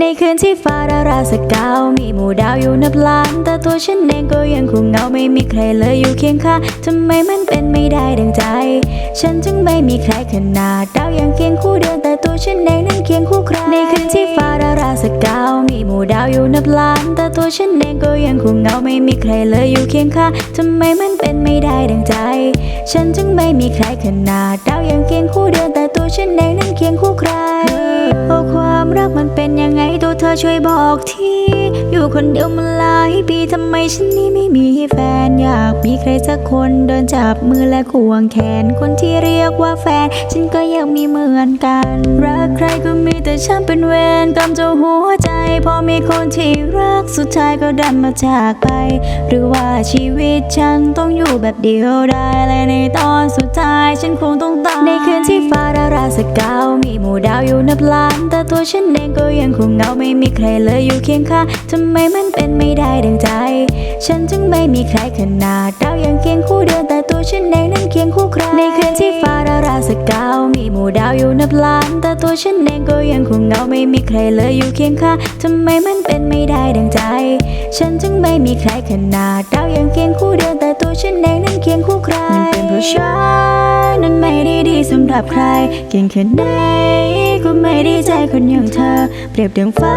ในคืนที่ฟ้าดาราสกาว มีหมู่ดาวอยู่นับล้าน แต่ตัวฉันเองก็ยังคงเหงาไม่มีใครเลยอยู่เคียงข้างทำไมมันเป็นไม่ได้ดังใจ ฉันจึงไม่มีใครขนาดดาวยังเคียงคู่เดินแต่ตัวฉันเองนั้นเคียงคู่ใครในคืนที่ฟ้าดาราสกาว มีหมู่ดาวอยู่นับล้าน แต่ตัวฉันเองก็ยังคงเหงาไม่มีใครเลยอยู่เคียงข้างทำไมมันเป็นไม่ได้ดังใจ ฉันจึงไม่มีใครขนาดดาวยังเคียงคู่เดินแต่ตัวฉันเองนั้นเคียงคู่ใคร ช่วยบอกทีอยู่คนเดียวมาหลายปีทำไมฉันนี่ไม่มีแฟน อยากมีใครสักคนเดินจับมือและควงแขน คนที่เรียกว่าแฟน ฉันก็อยากมีเหมือนกัน รักใครก็มีแต่ฉันเป็นเวรกรรมเจ้าหัว พอมีคนที่รักสุดท้ายก็ดันมาจากไป หรือว่าชีวิตฉันต้องอยู่แบบเดียวดายและในตอนสุดท้ายฉันคงต้องตายในคืนที่ฟ้าดาราสกาวมีหมู่ดาวอยู่นับล้าน แต่ตัวฉันเองก็ยังคงเหงาไม่มีใครเลยอยู่เคียงข้างทำไมมันเป็นไม่ได้ดังใจ ฉันจึงไม่มีใครขนาดดาวยังเคียงคู่เดินแต่ตัวฉันเองนั้นเคียงคู่ใครในคืนที่ฟ้าดาราสกาวมีหมู่ดาวอยู่นับล้านแต่ตัวฉันเองก็ยังคงเงาไม่มีใครเลยอยู่เคียงข้างทำไมมันเป็นไม่ได้ดังใจ ฉันจึงไม่มีใครขนาดดาวยังเคียงคู่เดินแต่ตัวฉันเองนั้นเคียงคู่ใครมันเป็นเพราะฉันนั้นไม่ได้ดีสำหรับใคร เก่งแค่ไหนก็ไม่ได้ใจคนอย่างเธอ เปรียบดังฟ้า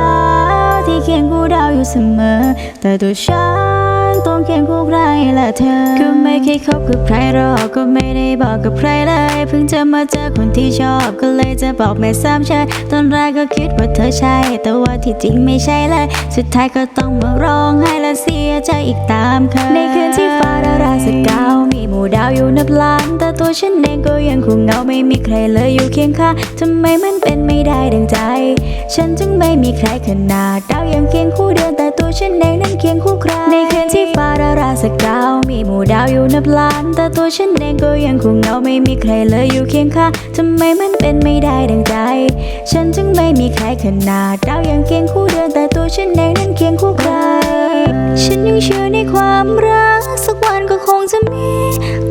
ที่เคียงคู่ดาวอยู่เสมอ แต่ตัวฉัน ต้องเคียงคู่ใครและเธอก็ไม่เคยคบกับใครหรอกก็ไม่ได้บอกกับใครเลย เพิ่งจะมาเจอคนที่ชอบก็เลยจะบอกไม่ซ้ำเชยตอนแรกก็คิดว่าเธอใช่ แต่ว่าที่จริงไม่ใช่เลย สุดท้ายก็ต้องมาร้องไห้และเสียใจอีกตามเคยในคืนที่ฟ้าดาราสกาวมีหมู่ดาวอยู่นับล้านแต่ตัวฉันเองก็ยังคงเหงาไม่มีใครเลยอยู่เคียงข้างทำไมมันเป็นไม่ได้ดังใจ ฉันจึงไม่มีใครขนาดดาวยังเคียงคู่เดินแต่ตัว ฉันเองนั้นเคียงคู่ใครในคืนที่ฟ้าดาราสกาว มีหมู่ดาวอยู่นับล้าน แต่ตัวฉันเองก็ยังคงเหงาไม่มีใครเลยอยู่เคียงข้างทำไมมันเป็นไม่ได้ดังใจ ฉันจึงไม่มีใครขนาดดาวยังเคียงคู่เดินแต่ตัวฉันเองนั้นเคียงคู่ใคร ฉันยังเชื่อในความรัก สักวันก็คงจะมี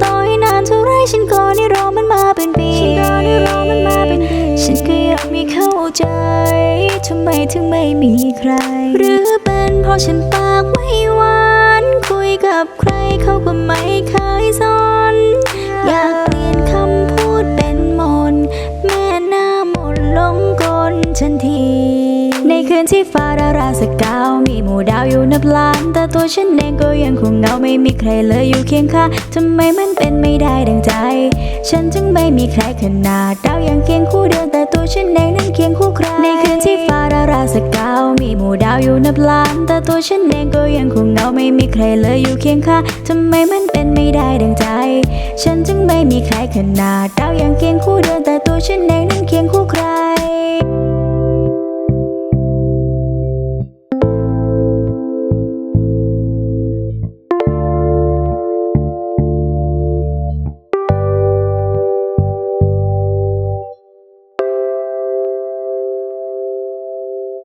ต่อให้นานเท่าไรฉันก็ได้รอมันมาเป็นปีฉันก็ได้รอมันมาเป็นปีฉันก็ยังไม่เข้าใจทำไมถึงไม่มีใครหรือ เป็นเพราะฉันปากไม่หวานคุยกับใครเขาก็ไม่เคยสอนอยากเปลี่ยนคำพูดเป็นมน แม่หน้ามนลงกลฉันที ในคืนที่ฟ้าดาราสกา ดาวอยู่นับล้าน แต่ตัวฉันเองก็ยังคงเงาไม่มีใครเลยอยู่เคียงข้างทำไมมันเป็นไม่ได้ดังใจ ฉันจึงไม่มีใครขนาดดาวยังเคียงคู่เดินแต่ตัวฉันเองนั้นเคียงคู่ใครในคืนที่ฟ้าดาราสกาวมีหมู่ดาวอยู่นับล้าน แต่ตัวฉันเองก็ยังคงเงาไม่มีใครเลยอยู่เคียงข้างทำไมมันเป็นไม่ได้ดังใจ ฉันจึงไม่มีใครขนาดดาวยังเคียงคู่เดินแต่ตัวฉันเองนั้นเคียงคู่ใคร